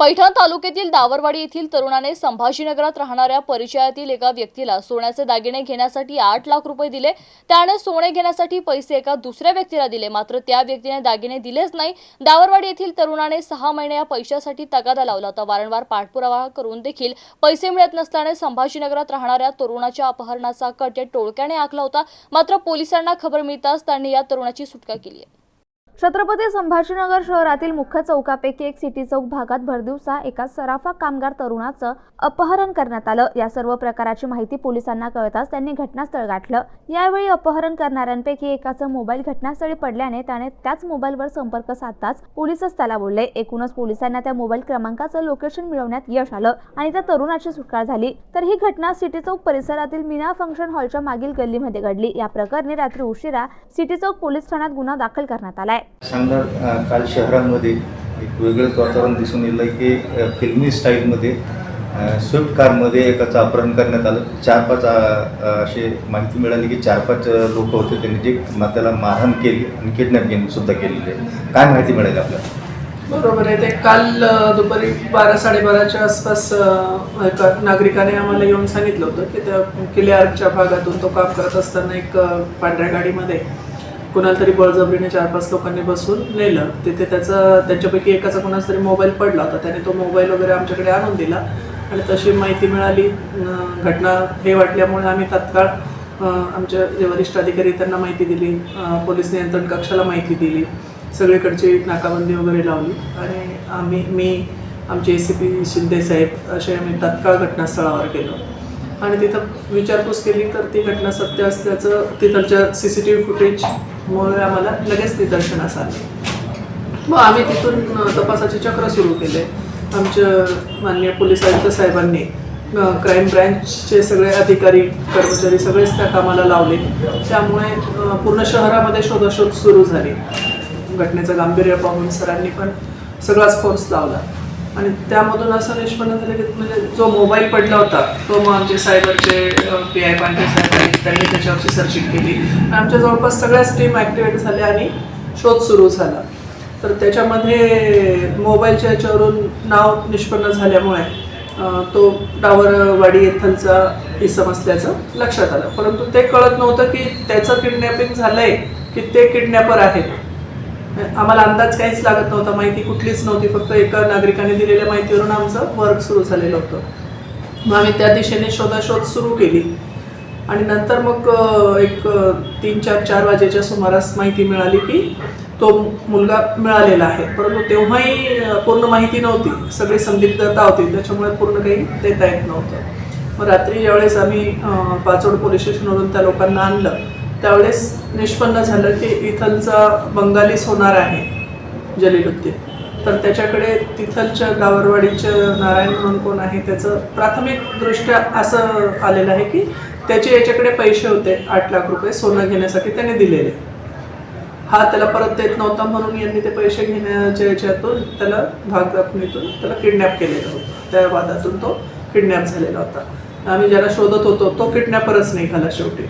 पैठण तालुक्यातील दावरवाडी येथील तरुणाने संभाजीनगरात राहणाऱ्या परिचयातील एका व्यक्तीला सोन्याचे दागिने घेण्यासाठी आठ लाख रुपये दिले. त्याने सोने घेण्यासाठी पैसे एका दुसऱ्या व्यक्तीला दिले. मात्र त्या व्यक्तीने दागिने दिलेच नाही. दावरवाडी येथील तरुणाने सहा महिने या पैशासाठी तगादा लावला होता. वारंवार पाठपुरावा करून देखील पैसे मिळत नसल्याने संभाजीनगरात राहणाऱ्या तरुणाच्या अपहरणाचा कट या टोळक्याने आखला होता. मात्र पोलिसांना खबर मिळताच त्यांनी या तरुणाची सुटका केली आहे. छत्रपती संभाजीनगर शहरातील मुख्य चौकापैकी एक सिटी चौक भागात भरदिवसा एका सराफा कामगार तरुणाचं अपहरण करण्यात आलं. या सर्व प्रकाराची माहिती पोलिसांना कळताच त्यांनी घटनास्थळ गाठलं. यावेळी अपहरण करणाऱ्यांपैकी एकाचा मोबाईल घटनास्थळी पडल्याने त्याने त्याच मोबाईलवर संपर्क साधताच पोलिसच त्याला बोलले. एकूणच पोलिसांना त्या मोबाईल क्रमांकाचं लोकेशन मिळवण्यात यश आलं आणि त्या तरुणाची सुटका झाली. तर ही घटना सिटी चौक परिसरातील मीना फंक्शन हॉलच्या मागील गल्लीमध्ये घडली. या प्रकरणी रात्री उशिरा सिटी चौक पोलीस ठाण्यात गुन्हा दाखल करण्यात आलाय. सांगणार काल शहरांमध्ये एक वेगळंच वातावरण दिसून येलं की फिल्मी स्टाईलमध्ये स्विफ्ट कारमध्ये एकाचं अपहरण करण्यात आलं. चार पाच असे अशी माहिती मिळाली की चार पाच लोक होते त्यांनी जे त्याला मारहाण केली आणि किडनॅपिंग सुद्धा केलेली आहे. काय माहिती मिळेल आपल्याला? बरोबर आहे. ते काल दुपारी बारा साडेबाराच्या आसपास एका नागरिकाने आम्हाला येऊन सांगितलं होतं की त्या किल्ले आर्कच्या भागातून तो काम करत असताना एक पांढऱ्या गाडीमध्ये कुणाला तरी बळजबरीने चार पाच लोकांनी बसून नेलं. तिथे त्याचा त्यांच्यापैकी एकाचा कोणाचा तरी मोबाईल पडला होता. त्याने तो मोबाईल वगैरे आमच्याकडे आणून दिला. आणि तशी माहिती मिळाली. घटना हे वाटल्यामुळे आम्ही तात्काळ आमच्या जे वरिष्ठ अधिकारी त्यांना माहिती दिली. पोलीस नियंत्रण कक्षाला माहिती दिली. सगळीकडची नाकाबंदी वगैरे लावली. आणि आम्ही मी आमचे ए सी पी शिंदे साहेब असे आम्ही तात्काळ घटनास्थळावर गेलो. आणि तिथं विचारपूस केली तर ती घटना सत्य असल्याचं तिथलच्या सी सी टी व्ही फुटेजमुळे आम्हाला लगेच निदर्शनास आलं. मग आम्ही तिथून तपासाचे चक्र सुरू केले. आमच्या माननीय पोलीस आयुक्त साहेबांनी क्राईम ब्रँचचे सगळे अधिकारी कर्मचारी सगळेच त्या कामाला लावले. त्यामुळे पूर्ण शहरामध्ये शोधाशोध सुरू झाली. घटनेचं गांभीर्य पाहून सरांनी पण सगळाच फोर्स लावला. आणि त्यामधून असं निष्पन्न झालं की म्हणजे जो मोबाईल पडला होता तो मग आमचे सायबरचे पी आय पांडे साहेब आहेत त्यांनी त्याच्यावरची सर्चिंग केली. आणि आमच्या जवळपास सगळ्याच टीम ॲक्टिवेट झाल्या आणि शोध सुरू झाला. तर त्याच्यामध्ये मोबाईलच्या याच्यावरून नाव निष्पन्न झाल्यामुळे तो डावरवाडी येथलचा इसम असल्याचं लक्षात आलं. परंतु ते कळत नव्हतं की त्याचं किडनॅपिंग झालंय की ते किडनॅपर आहेत. आम्हाला अंदाज काहीच लागत नव्हता माहिती कुठलीच नव्हती फक्त एका नागरिकाने दिलेल्या माहितीवरून आमचं वर्क सुरू झालेलं होतं. मग आम्ही त्या दिशेने शोधाशोध सुरू केली. आणि नंतर मग एक तीन चार चार वाजेच्या सुमारास माहिती मिळाली की तो मुलगा मिळालेला आहे. परंतु तेव्हाही पूर्ण माहिती नव्हती. सगळी संदिग्धता होती. त्याच्यामुळे पूर्ण काही देता येत नव्हतं. मग रात्री ज्यावेळेस आम्ही पाचोड पोलीस स्टेशनवरून त्या लोकांना आणलं त्यावेळेस निष्पन्न झालं की इथलचा बंगालीच होणार आहे जलीलुद्दीन. तर त्याच्याकडे तिथलच्या गावरवाडीच्या नारायण म्हणून कोण आहे त्याचं प्राथमिकदृष्ट्या असं आलेलं आहे की त्याचे याच्याकडे पैसे होते आठ लाख रुपये सोनं घेण्यासाठी त्याने दिलेले. हा त्याला परत देत नव्हता म्हणून यांनी ते पैसे घेण्याच्या याच्यातून त्याला भाग त्याला किडनॅप केलेलं होतं. त्या वादातून तो किडनॅप झालेला होता. आम्ही ज्याला शोधत होतो तो किडनॅपरच निघाला शेवटी.